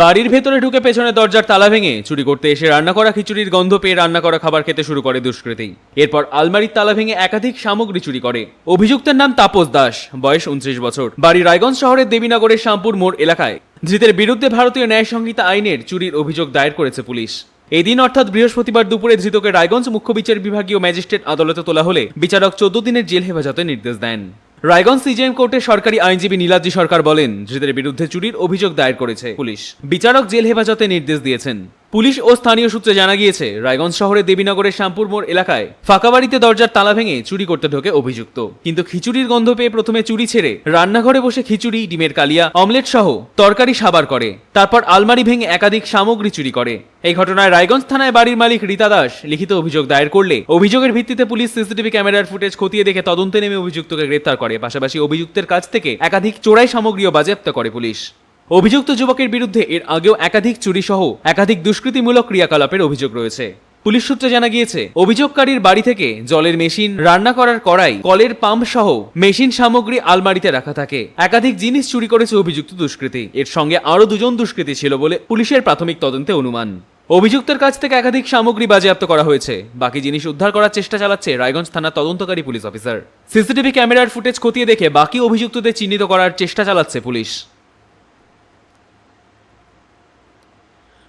বাড়ির ভেতরে ঢুকে পেছনে দরজার তালা ভেঙে চুরি করতে এসে রান্না করা খিচুড়ির গন্ধ পেয়ে রান্না করা খাবার খেতে শুরু করে দুষ্কৃতী। এরপর আলমারির তালা ভেঙে একাধিক সামগ্রী চুরি করে। অভিযুক্তের নাম তাপস দাস, বয়স উনত্রিশ বছর। বাড়ি রায়গঞ্জ শহরের দেবীনগরের শ্যামপুর মোড় এলাকায়। ধৃতের বিরুদ্ধে ভারতীয় ন্যায় সংহিতা আইনের চুরির অভিযোগ দায়ের করেছে পুলিশ। এদিন অর্থাৎ বৃহস্পতিবার দুপুরে ধৃতকে রায়গঞ্জ মুখ্য বিচার বিভাগীয় ম্যাজিস্ট্রেট আদালতে তোলা হলে বিচারক চোদ্দ দিনের জেল হেফাজতে নির্দেশ দেন। রায়গঞ্জ সিজিএম কোর্টে সরকারি আইনজীবী নীলাদ্রি সরকার বলেন, ধৃতের বিরুদ্ধে চুরির অভিযোগ দায়ের করেছে পুলিশ। বিচারক জেল হেফাজতে নির্দেশ দিয়েছেন। পুলিশ ও স্থানীয় সূত্রে জানা গিয়েছে, রায়গঞ্জ শহরের দেবীনগরের শ্যামপুর মোড় এলাকায় ফাঁকা বাড়িতে দরজার তালা ভেঙে চুরি করতে ঢোকে অভিযুক্ত। কিন্তু খিচুড়ির গন্ধ পেয়ে প্রথমে চুরি ছেড়ে রান্নাঘরে বসে খিচুড়ি, ডিমের কালিয়া, অমলেট সহ তরকারি সাবার করে। তারপর আলমারি ভেঙে একাধিক সামগ্রী চুরি করে। এই ঘটনায় রায়গঞ্জ থানায় বাড়ির মালিক রীতা দাস লিখিত অভিযোগ দায়ের করলে অভিযোগের ভিত্তিতে পুলিশ সিসিটিভি ক্যামেরার ফুটেজ খতিয়ে দেখে তদন্তে নেমে অভিযুক্তকে গ্রেপ্তার করে। পাশাপাশি অভিযুক্তের কাছ থেকে একাধিক চোরাই সামগ্রীও বাজেয়াপ্ত করে পুলিশ। অভিযুক্ত যুবকের বিরুদ্ধে এর আগেও একাধিক চুরি সহ একাধিক দুষ্কৃতিমূলক ক্রিয়াকলাপের অভিযোগ রয়েছে। পুলিশ সূত্রে জানা গিয়েছে, অভিযোগকারীর বাড়ি থেকে জলের মেশিন, রান্না করার কড়াই, কলের পাম্প সহ মেশিন সামগ্রী আলমারিতে রাখা থাকে। একাধিক জিনিস চুরি করেছে অভিযুক্ত দুষ্কৃতী। এর সঙ্গে আরও দুজন দুষ্কৃতী ছিল বলে পুলিশের প্রাথমিক তদন্তে অনুমান। অভিযুক্তের কাছ থেকে একাধিক সামগ্রী বাজেয়াপ্ত করা হয়েছে। বাকি জিনিস উদ্ধার করার চেষ্টা চালাচ্ছে রায়গঞ্জ থানার তদন্তকারী পুলিশ অফিসার। সিসিটিভি ক্যামেরার ফুটেজ খতিয়ে দেখে বাকি অভিযুক্তদের চিহ্নিত করার চেষ্টা চালাচ্ছে পুলিশ।